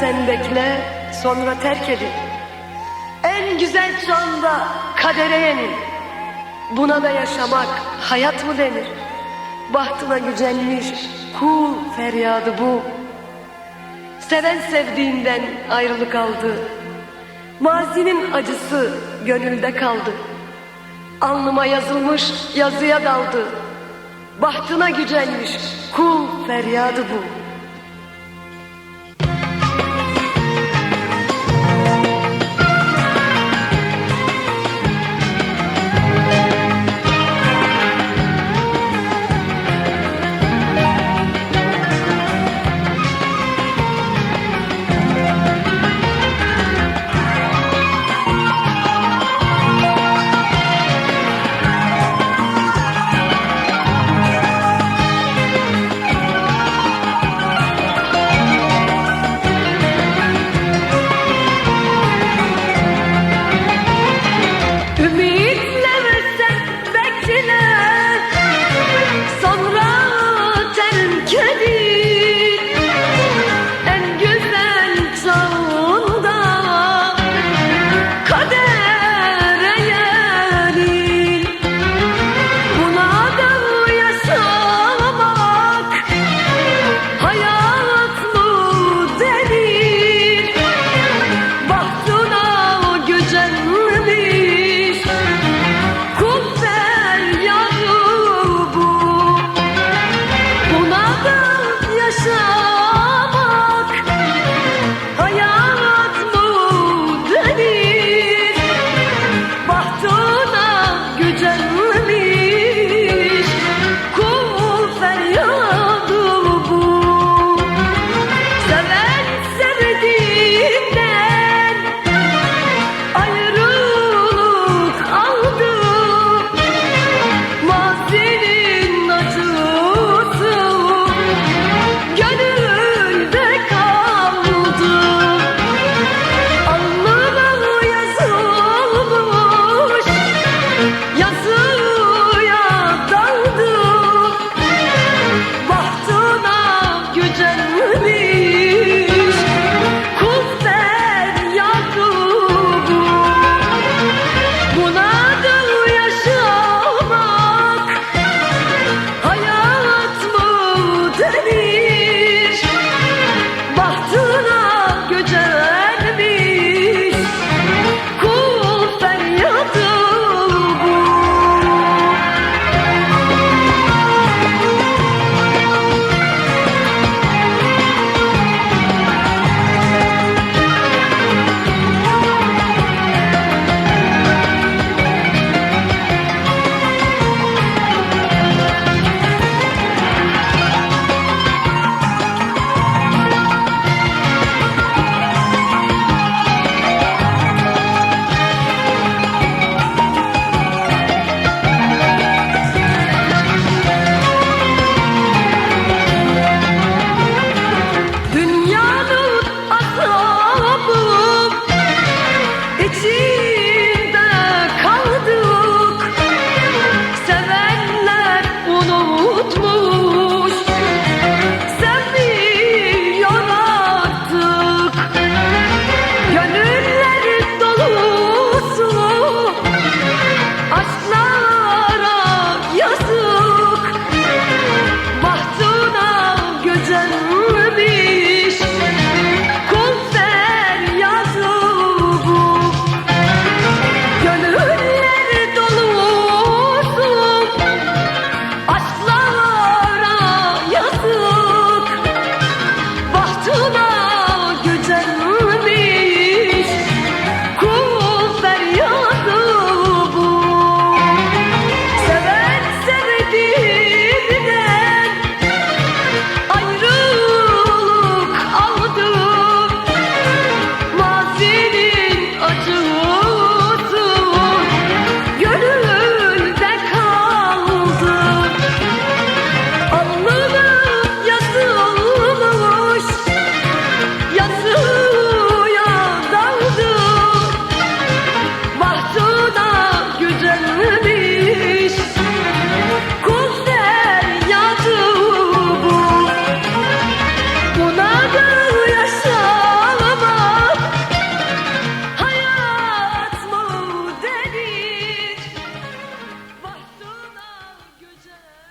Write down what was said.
sen bekle sonra terk edin. En güzel çağında kadere yenil. Buna da yaşamak hayat mı denir? Bahtına gücenmiş kul feryadı bu. Seven sevdiğinden ayrılık aldı. Mazinin acısı gönülde kaldı. Alnıma yazılmış yazıya daldı. Bahtına gücenmiş kul feryadı bu. Gücenmiş Richie!